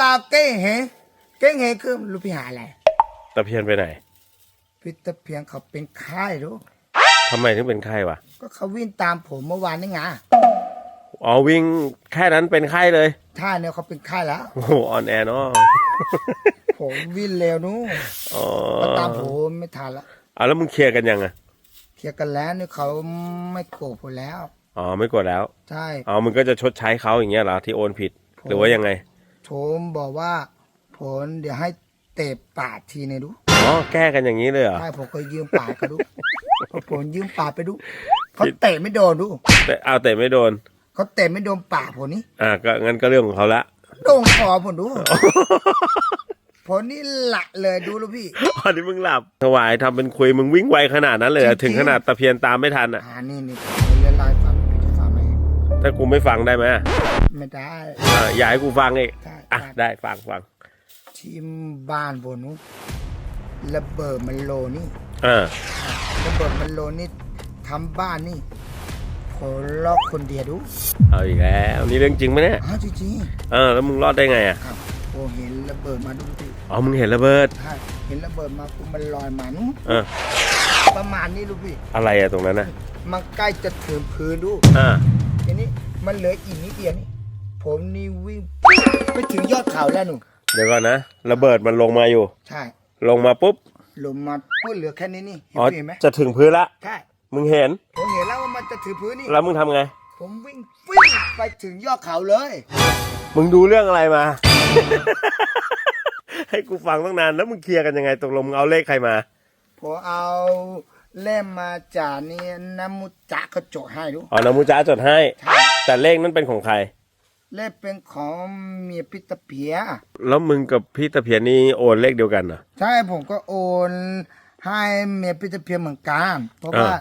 ลาเก้งเหเก้งเหคือลูกพี่หาอะไรตะเพียนไปไหนพี่ตะเพียงเขาเป็นไข้รู้ทำไมถึงเป็นไข้วะก็เขาวิ่งตามผมเมื่อวานนี่ไงอ๋อวิ่งแค่นั้นเป็นไข้เลยท่าเนี่ยเขาเป็นไข้แล้วโอ้โหออนแอร์เนาะผมวิ่งเร็วนู้นอ๋อก็ตามผมไม่ทันละเอาแล้วมึงเคลียร์กันยังอะเคลียร์กันแล้วนี่เขาไม่โกรธผมแล้วอ๋อไม่กดแล้ว ใช่อ๋อมึงก็จะชดใช้เขาอย่างเงี้ยเหรอที่โอนผิด หรือว่ายังไง ผมบอกว่าผมเดี๋ยวให้เตะปากทีหนึงดูอ๋อแก้กันอย่างนี้เลยเหรอ ใช่ผมเคยยืมปากเขาดูพอผมยืมปากไปดูเขาเตะไม่โดนดูแต่เอาแต่ไม่โดน เขาเตะไม่โดนปากผมนี่อ่าก็งั้นก็เรื่องของเขาละ โดนคอผมดูผมนี่หละเลยดูลูกพี่อ๋อนี่มึงหลับถวายทำเป็นคุยมึงวิ่งไวขนาดนั้นเลยเหรอจริงๆ ถึงขนาดตะเพียนตามไม่ทันอะ อ่านี่นี่ผมเรียนไลน์ฟังพี่จะฟังไหมถ้ากูไม่ฟังได้ไหมอะไม่ได้ อะอยากให้กูฟังอีกได้ อะได้ได้ฟังฟังทีมบ้านผมนู้นระเบิดมันโลนี่อ่าระเบิดมันโลนี่ทำบ้านนี่ผมล็อกคนเดียวดูเอาอีกแล้วนี่เรื่องจริงไหมเนี่ยอ้าวจริงเออแล้วมึงรอดได้ไงอะๆครับผมเห็นระเบิดมาดูดิอ๋อมึงเห็นระเบิดใช่เห็นระเบิดมาปุ๊บมันลอยมานู้นเออประมาณนี้ลูกพี่อะไรอะตรงนั้นน่ะมันใกล้จะถึงพื้นดูอ่าทีนี้มันเหลืออีกนิดเดียวนี่ผมนี่วิ่งไป ถึงยอดเขาแล้วหนูเดี๋ยวก่อนนะระเบิดมันลงมาอยู่ ใช่ลงมาปุ๊บลงมาปุ๊บเหลือแค่นี้นี่เห็นอ๋อเห็นไหมจะถึงพื้นละใช่มึงเห็นผมเห็นแล้วว่ามันจะถึงพื้นนี่แล้วมึงทำไง ผมวิ่งวิ่งไปถึงยอดเขาเลย มึงดูเรื่องอะไรมา ให้กูฟังตั้งนานแล้วมึงเคลียร์กันยังไงตกลงมึงเอาเลขใครมา ผมเอาเล่มมาจากนี่น้ำมุจักเขาโจทย์ให้ดูอ๋อนามูจ้าจดให้ ใช่แต่เลขนั้นเป็นของใคร เล่มเป็นของเมียพิตาเพีย แล้วมึงกับพี่ตะเพียนนี่โอนเลขเดียวกันเหรอ ใช่ผมก็โอนให้เมียพิตาเพียเหมือนกันเพราะว่าอ่า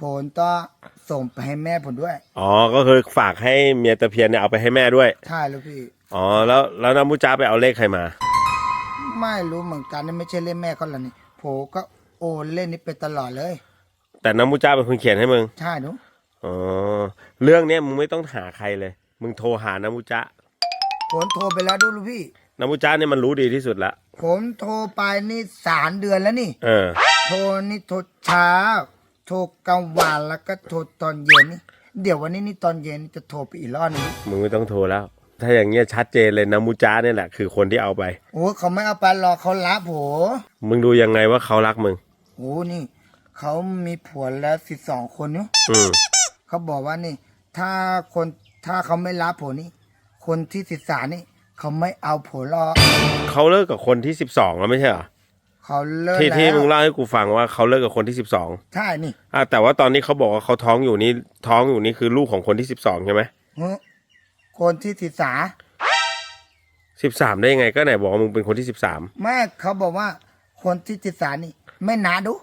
ผมต้องส่งไปให้แม่ผมด้วย อ๋อ ก็คือฝากให้เมียตะเพียนเนี่ยเอาไปให้แม่ด้วย ใช่ลูกพี่ อ๋อ แล้วแล้วนามูจ้าไปเอาเลขใครมา ไม่รู้เหมือนกันนี่ไม่ใช่เล่นแม่เขาหรอนี่ผมก็โอนเล่นนี้ไปตลอดเลย แต่นามูจ้าเป็นคนเขียนให้มึง ใช่หนูอ๋อ เรื่องเนี้ยมึงไม่ต้องหาใครเลย มึงโทรหานามูจ้าผมโทรไปแล้วดูลูกพี่ นามูจ้าเนี่ยมันรู้ดีที่สุดละ ผมโทรไปนี่สามเดือนแล้วนี่ เออ โทรนี่โทรเช้า โทรกลางวันแล้วก็โทรตอนเย็นนี่ เดี๋ยววันนี้นี่ตอนเย็นจะโทรไปอีกรอบนึงมึงไม่ต้องโทรแล้ว ถ้าอย่างเงี้ยชัดเจนเลยนามูจ้าเนี่ยแหละ คือคนที่เอาไป โอ้เขาไม่เอาไปหรอกเขารับผมมึงดูยังไงว่าเขารักมึง โอ้นี่เขามีผัวแล้วสิบสองคนเนาะอืมเขาบอกว่านี่ ถ้าคน ถ้าเขาไม่รับผมนี่คนที่สิบสามนี่ เขาไม่เอาผมหรอกเขาเลิกกับคนที่สิบสองแล้วไม่ใช่เหรอเขาเลิกที่แล้ที่มึงวเล่าให้กูฟังว่าเขาเลิกกับคนที่สิบสองใช่นี่อะแต่ว่าตอนนี้เขาบอกว่าเขาท้องอยู่นี่ท้องอยู่นี่คือลูกของคนที่สิบสองใช่ไหมเฮ้ยคนที่สิบสามสิบสามได้ยังไงก็ไหนบอกว่ามึงเป็นคนที่สิบสามแม่เขาบอกว่า คนที่สิบสามนี่ ไม่นาดู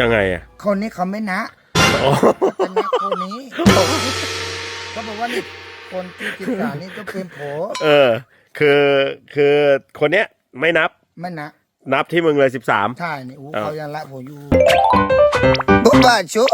ยังไงอะคนนี้เขาไม่นะอ๋อ เป็นนักคนนี้ เขาบอกว่านี่คนที่สิบสามนี่ก็เป็นผมเออ คือคือคนเนี้ยไม่นับไม่นะนับที่มึงเลยสิบสาม ใช่นี่โอ้เออเขายังละผมอยู่บุ๊บบ้าชู